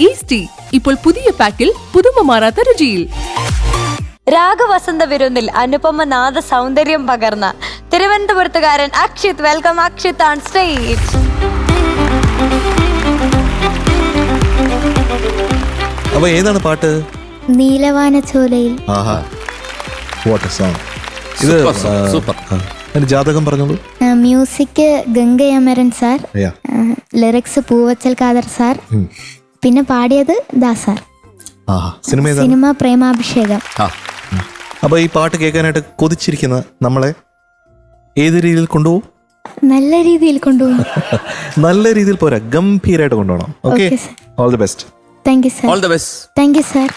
ഈസ്റ്റി ഇപ്പോൾ പുതിയ പാക്കിൽ പുതുമ മാറാത്ത രുചിയിൽ. രാഗവസന്ത വിരുന്നിൽ അനുപമ നാദ സൗന്ദര്യം പകർന്ന തിരുവനന്തപുരത്തുകാരൻ Akshit. Welcome Akshit on stage അപ്പൊ ഏതാണ് പാട്ട്? നീലവാനച്ചോലയിൽ. ആഹാ. വാട്ട് സോങ് ഇത് സൂപ്പർ. അതിന്റെ ജാതകം പറഞ്ഞോളൂ. Music Gangai Amaran sir. Lyrics Poovachal Khader sir. പിന്നെ പാടിയത് ദാസാർ സിനിമ സിനിമ പ്രേമാഭിഷേകം. ആ അപ്പൊ ഈ പാട്ട് കേൾക്കാനായിട്ട് കൊതിച്ചിരിക്കുന്ന നമ്മളെ ഏത് രീതിയിൽ കൊണ്ടുപോകും? നല്ല രീതിയിൽ കൊണ്ടുപോകും. നല്ല രീതിയിൽ പോരാ ഗംഭീരമായിട്ട് കൊണ്ടുപോകണം. Okay all the best thank you sir all the best thank you sir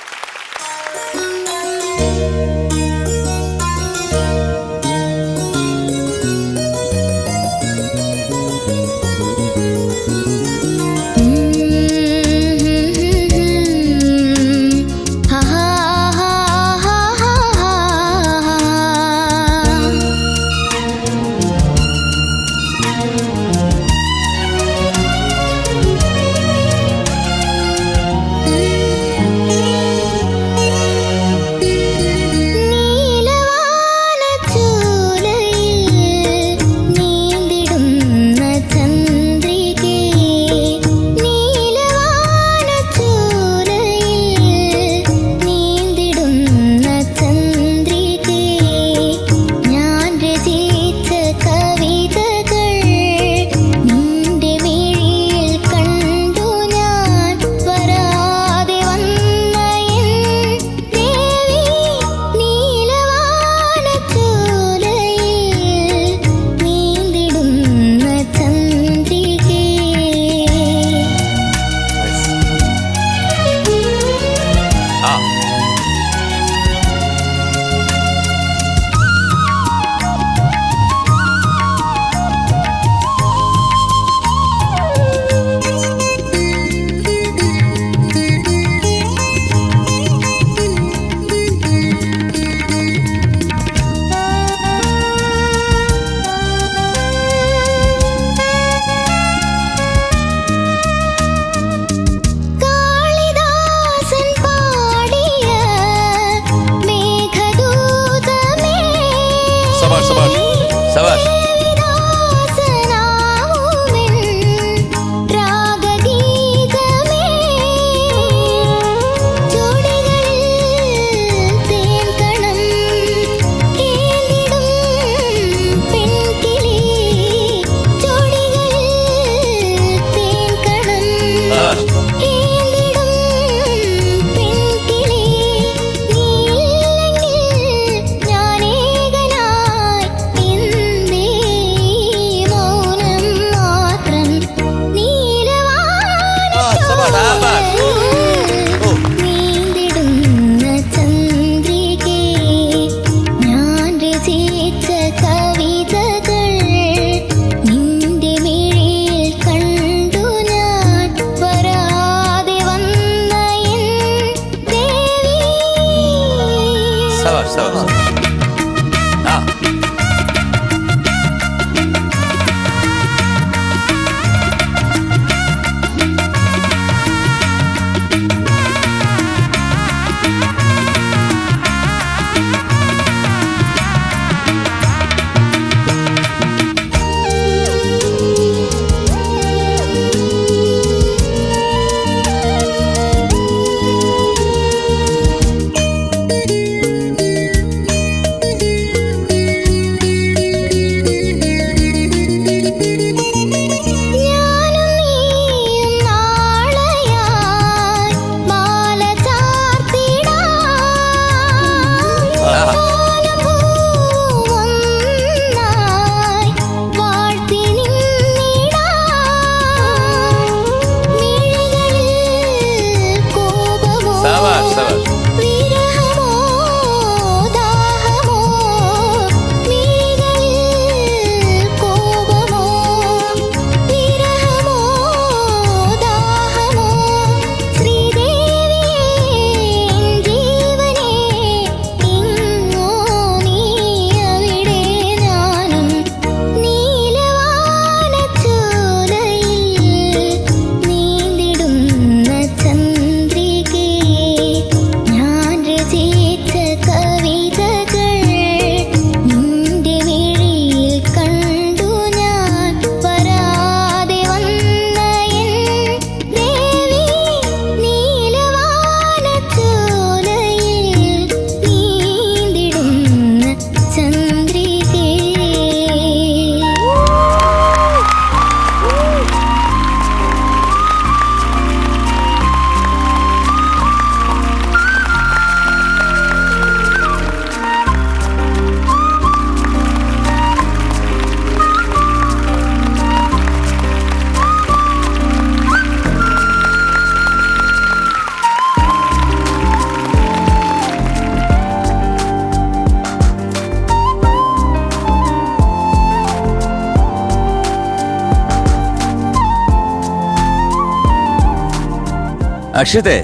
അക്ഷിതേ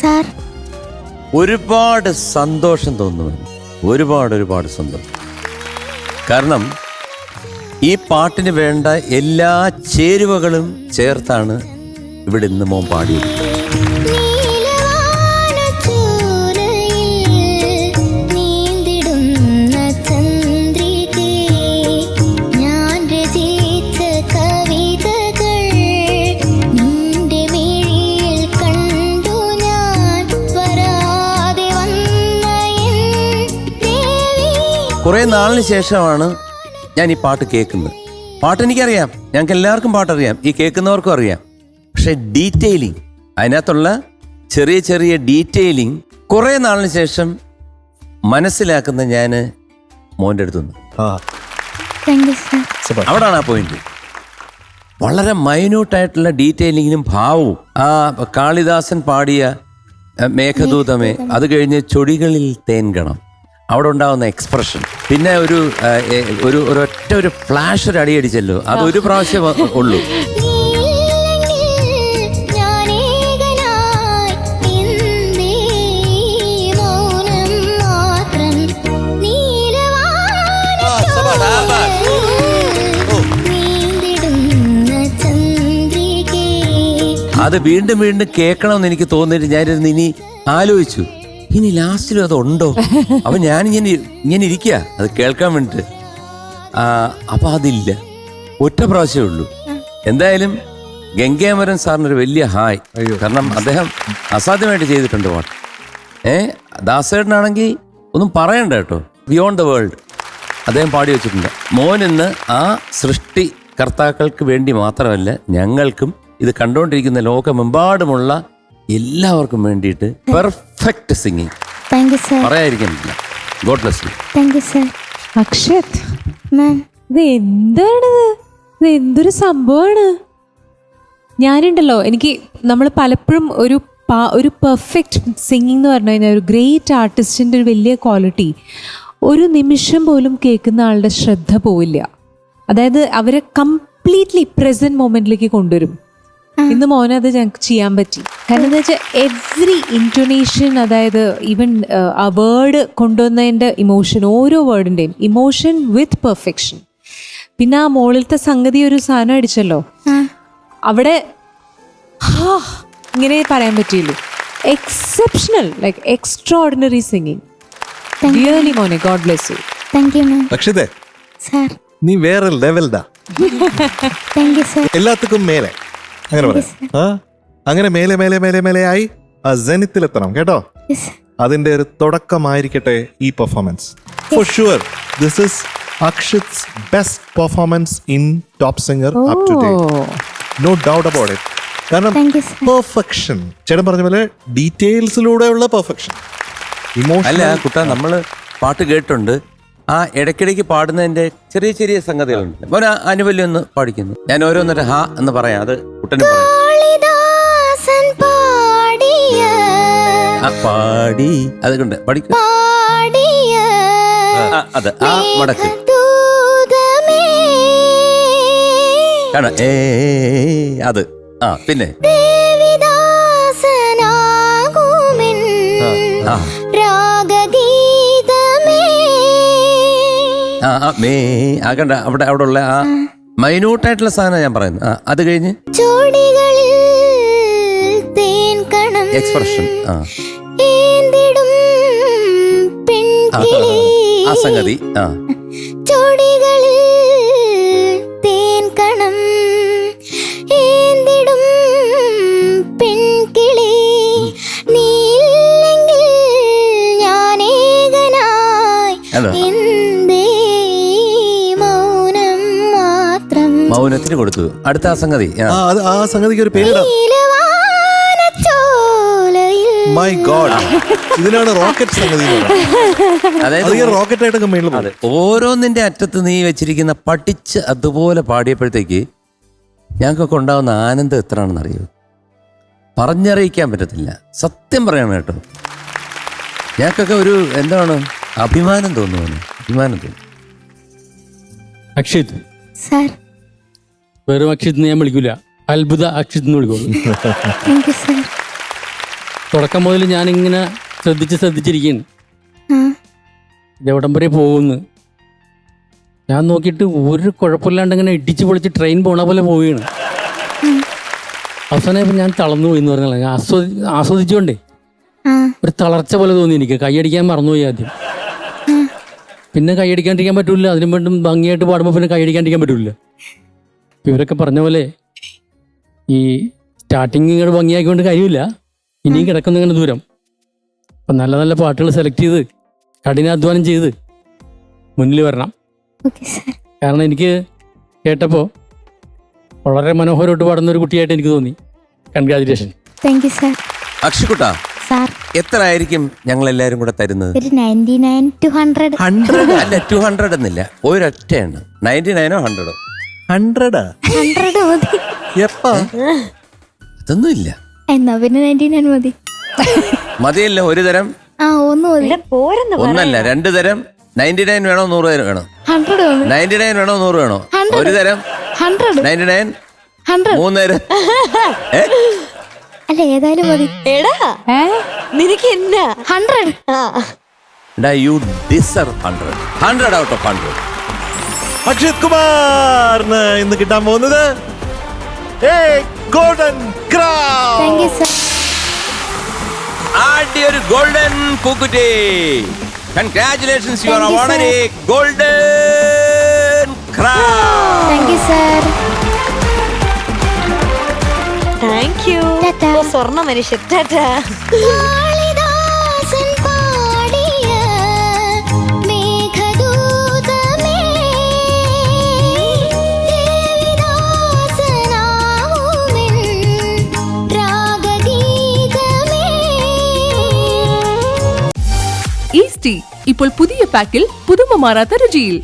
sir. ഒരുപാട് സന്തോഷം തോന്നുന്നു. ഒരുപാട് ഒരുപാട് സന്തോഷം. കാരണം ഈ പാട്ടിന് വേണ്ട എല്ലാ ചേരുവകളും ചേർത്താണ് ഇവിടെ ഇന്ന് മോൻ പാടിയത് കുറെ നാളിന് ശേഷമാണ് ഞാൻ ഈ പാട്ട് കേൾക്കുന്നത്. പാട്ട് എനിക്കറിയാം. ഞങ്ങൾക്ക് എല്ലാവർക്കും പാട്ടറിയാം. ഈ കേൾക്കുന്നവർക്കും അറിയാം. പക്ഷെ ഡീറ്റെയിലിംഗ് അതിനകത്തുള്ള ചെറിയ ചെറിയ ഡീറ്റെയിലിംഗ് കുറെ നാളിന് ശേഷം മനസ്സിലാക്കുന്ന ഞാൻ മോന്റെ അടുത്തുനിന്ന് അവിടാണ് ആ പോയിന്റ്. വളരെ മൈന്യൂട്ടായിട്ടുള്ള ഡീറ്റെയിലിങ്ങിനും ഭാവവും. ആ കാളിദാസൻ പാടിയ മേഘദൂതമേ. അത് കഴിഞ്ഞ് ചൊടികളിൽ തേൻകണം. അവിടെ ഉണ്ടാവുന്ന എക്സ്പ്രഷൻ പിന്നെ ഒരു ഒരു ഒരൊറ്റ ഒരു ഫ്ലാഷ് ഒരു അടിയടിച്ചല്ലോ അത് ഒരു പ്രാവശ്യം ഉള്ളൂ. അത് വീണ്ടും വീണ്ടും കേൾക്കണമെന്ന് എനിക്ക് തോന്നിയിട്ട് ഞാനിരുന്ന് ഇനി ആലോചിച്ചു. ഇനി ലാസ്റ്റിലും അത് ഉണ്ടോ അപ്പൊ ഞാൻ ഇങ്ങനെ ഇങ്ങനെ ഇരിക്കുക അത് കേൾക്കാൻ വേണ്ടിട്ട്. അപ്പം അപ്പൊ അതില്ല. ഒറ്റ പ്രാവശ്യമേ ഉള്ളൂ. എന്തായാലും ഗംഗാമരൻ സാറിനൊരു വലിയ ഹായ്. കാരണം അദ്ദേഹം അസാധ്യമായിട്ട് ചെയ്തിട്ടുണ്ട് പാട്ട്. ഏ ദാസേട്ടനാണെങ്കിൽ ഒന്നും പറയണ്ട കേട്ടോ. ബിയോണ്ട് ദ വേൾഡ് അദ്ദേഹം പാടി വെച്ചിട്ടുണ്ട്. മോൻ ഇന്ന് ആ സൃഷ്ടി കർത്താക്കൾക്ക് വേണ്ടി മാത്രമല്ല ഞങ്ങൾക്കും ഇത് കണ്ടുകൊണ്ടിരിക്കുന്ന ലോകമെമ്പാടുമുള്ള എല്ലാവർക്കും വേണ്ടിയിട്ട് perfect singing thank you sir god bless you thank you sir Akshat ma'am ഇത് എന്താണിത് ഇത് എന്തൊരു സംഭവമാണ്? ഞാനുണ്ടല്ലോ എനിക്ക് നമ്മൾ പലപ്പോഴും ഒരു പാ- ഒരു പെർഫെക്റ്റ് സിംഗിങ് എന്ന് പറഞ്ഞു കഴിഞ്ഞാൽ ഒരു ഗ്രേറ്റ് ആർട്ടിസ്റ്റിന്റെ ഒരു വലിയ ക്വാളിറ്റി ഒരു നിമിഷം പോലും കേൾക്കുന്ന ആളുടെ ശ്രദ്ധ പോവില്ല. അതായത് അവരെ കംപ്ലീറ്റ്ലി പ്രസന്റ് മൊമെന്റിലേക്ക് കൊണ്ടുവരും. ഇന്ന് മോനെ അത് ഞങ്ങൾക്ക് ചെയ്യാൻ പറ്റി. കാരണം എന്താ വെച്ചാൽ എവ്രി ഇന്റൊനേഷൻ അതായത് ഈവൻ ആ വേർഡ് കൊണ്ടുവന്നതിന്റെ ഇമോഷൻ ഓരോ വേർഡിന്റെയും ഇമോഷൻ വിത്ത് പെർഫെക്ഷൻ പിന്നെ ആ മോളിലത്തെ സംഗതി ഒരു സാധനം അടിച്ചല്ലോ? അവിടെ ഇങ്ങനെ പറയാൻ പറ്റിയുള്ളൂ exceptional like extraordinary singing really മോനെ god bless you thank you അക്ഷിതേ നീ വേറെ ലെവൽദാ താങ്ക് യു സർ എല്ലാത്തുക്കും മേലെ. അങ്ങനെ പറയാം. ആ? അങ്ങനെ മേലെ മേലെ മേലെ മേലെ ആയി ആ ജനിത്തിലെത്തണം കേട്ടോ? അതിന്റെ ഒരു തുടക്കമായിരിക്കട്ടെ ഈ performance for sure this is Akshit's best performance in top singer up to date no doubt about it കാരണം പെർഫെക്ഷൻ ചേട്ടൻ പറഞ്ഞ പോലെ ഡീറ്റെയിൽസിലൂടെയുള്ള പെർഫെക്ഷൻ അല്ല കുട്ടാ കുട്ട നമ്മൾ പാട്ട് കേട്ടിട്ടുണ്ട്. ആ ഇടയ്ക്കിടയ്ക്ക് പാടുന്നതിന്റെ ചെറിയ ചെറിയ സംഗതികളുണ്ട്. മോൻ അനുവല്യം ഒന്ന് പാടിക്കുന്നു. ഞാൻ ഓരോന്നിട്ട് ഹാ എന്ന് പറയാം. അത് കുട്ടനും പാടി. അതുകൊണ്ട് പഠിക്കും. അതെ ആ മടക്ക്. കാണാം. ഏ അത്. ആ പിന്നെ. ആ. ആ ആ മേ ആകണ്ട അവിടെ അവിടെ ഉള്ള ആ മൈന്യൂട്ടായിട്ടുള്ള സാധനം ഞാൻ പറയുന്നത് ആ അത് കഴിഞ്ഞ് ചോടികളിൽ തേൻ കണം എക്സ്പ്രഷൻ ആ. ഏന്തിടും ആ, പെൺകിളി ആ സംഗതി ആ. മൗനത്തിന് കൊടുത്തു. അടുത്ത ആ സംഗതി ആ. ആ അത് ആ സംഗതിക്ക് ഒരു പേരിടാം. മൈ ഗോഡ് ഇതിനാണ് റോക്കറ്റ് സംഗതി എന്ന് പറയുന്നത്. അതായത് അത് റോക്കറ്റ് ആയിട്ട് ഓരോന്നിന്റെ അറ്റത്ത് നീ വെച്ചിരിക്കുന്ന പഠിച്ച് അതുപോലെ പാടിയപ്പോഴത്തേക്ക് ഞങ്ങൾക്കൊക്കെ ഉണ്ടാകുന്ന ആനന്ദം എത്രയാണെന്ന് അറിയോ പറഞ്ഞറിയിക്കാൻ പറ്റത്തില്ല. സത്യം പറയണം കേട്ടോ. ഞങ്ങൾക്കൊക്കെ ഒരു എന്താണ് അഭിമാനം തോന്നുന്നു അഭിമാനം തോന്നുന്നു അക്ഷിത് സാർ വെറും അക്ഷിത് ഞാൻ വിളിക്കൂല. അത്ഭുത അക്ഷിത് എന്ന് വിളിക്കോളൂ താങ്ക് തുടക്കം മുതൽ ഞാനിങ്ങനെ ശ്രദ്ധിച്ച് ശ്രദ്ധിച്ചിരിക്കുന്നു എവിടം വരെ പോകുന്നു. ഞാൻ നോക്കിയിട്ട് ഒരു കുഴപ്പമില്ലാണ്ട് ഇങ്ങനെ ഇടിച്ച് പൊളിച്ച് ട്രെയിൻ പോണ പോലെ പോവുകയാണ്. അവസാനം ഞാൻ തളർന്നു പോയി എന്ന് പറഞ്ഞാൽ ഞാൻ ആസ്വദി ആസ്വദിച്ചുകൊണ്ടേ ഒരു തളർച്ച പോലെ തോന്നി എനിക്ക്. കൈയടിക്കാൻ മറന്നുപോയി ആദ്യം. പിന്നെ കൈയടിക്കാണ്ടിരിക്കാൻ പറ്റില്ല. അതിനും വേണ്ടും ഭംഗിയായിട്ട് പാടുമ്പോൾ പിന്നെ കൈയടിക്കാണ്ടിരിക്കാൻ പറ്റൂല ഇപ്പൊ ഇവരൊക്കെ പറഞ്ഞ പോലെ ഈ സ്റ്റാർട്ടിങ് ഇങ്ങോട്ട് ഭംഗിയാക്കിക്കൊണ്ട് കഴിയില്ല ഇനിയും കിടക്കുന്ന ഇങ്ങനെ ദൂരം. അപ്പം നല്ല നല്ല പാട്ടുകൾ സെലക്ട് ചെയ്ത് കഠിനാധ്വാനം ചെയ്ത് മുന്നിൽ വരണം. കാരണം എനിക്ക് കേട്ടപ്പോൾ വളരെ മനോഹരമായിട്ട് പാടുന്ന ഒരു കുട്ടിയായിട്ട് എനിക്ക് തോന്നി. കൺഗ്രാജുലേഷൻ താങ്ക് യു സാർ അക്ഷിക്കുട്ട സാർ എത്ര ആയിരിക്കും ഞങ്ങൾ എല്ലാരും കൂടെ തരുന്നത്? ഒരു ninety nine to hundred hundred അല്ല ടു ഹൺഡ്രഡ് എന്നില്ല. ഒരൊറ്റയാണ്. നയന്റി നയനോ ഹൺഡ്രഡോ ഹൺഡ്രഡാ? ഹൺഡ്രഡ് മതി. എപ്പാ? അതൊന്നും ഇല്ല. എന്നാ പിന്നെ നയന്റി നയൻ മതി. മതിയല്ലോ ഒരു തരം. ആ ഒന്ന് മതി. പോരെന്ന് ഒന്നല്ല രണ്ട് തരം. നയന്റി നയൻ വേണോ നൂറ് തരം വേണോ? ഹൺഡ്രഡ് മതി. നയന്റി നയൻ വേണോ നൂറ് വേണോ? ഒരു തരം. ഹൺഡ്രഡ്. Ninety nine hundred. മൂന്ന് തരം. ഏ? അല്ല ഏതായാലും മതി. എടാ നിനക്ക് എന്നാ? ഹൺഡ്രഡ്. ആ. എടാ you deserve hundred. Hundred out of hundred. Akshay കുമാറിന് ഇന്ന് കിട്ടാൻ പോകുന്നത് golden crown thank you sir ആദ്യ ഒരു golden കുക്കുറ്റി congratulations you are sir. A golden thank you സ്വർണ മനുഷ്യൻ. ടാറ്റാ ഇപ്പോൾ പുതിയ പാക്കിൽ പുതുമ മാറാത്ത രുചിയിൽ.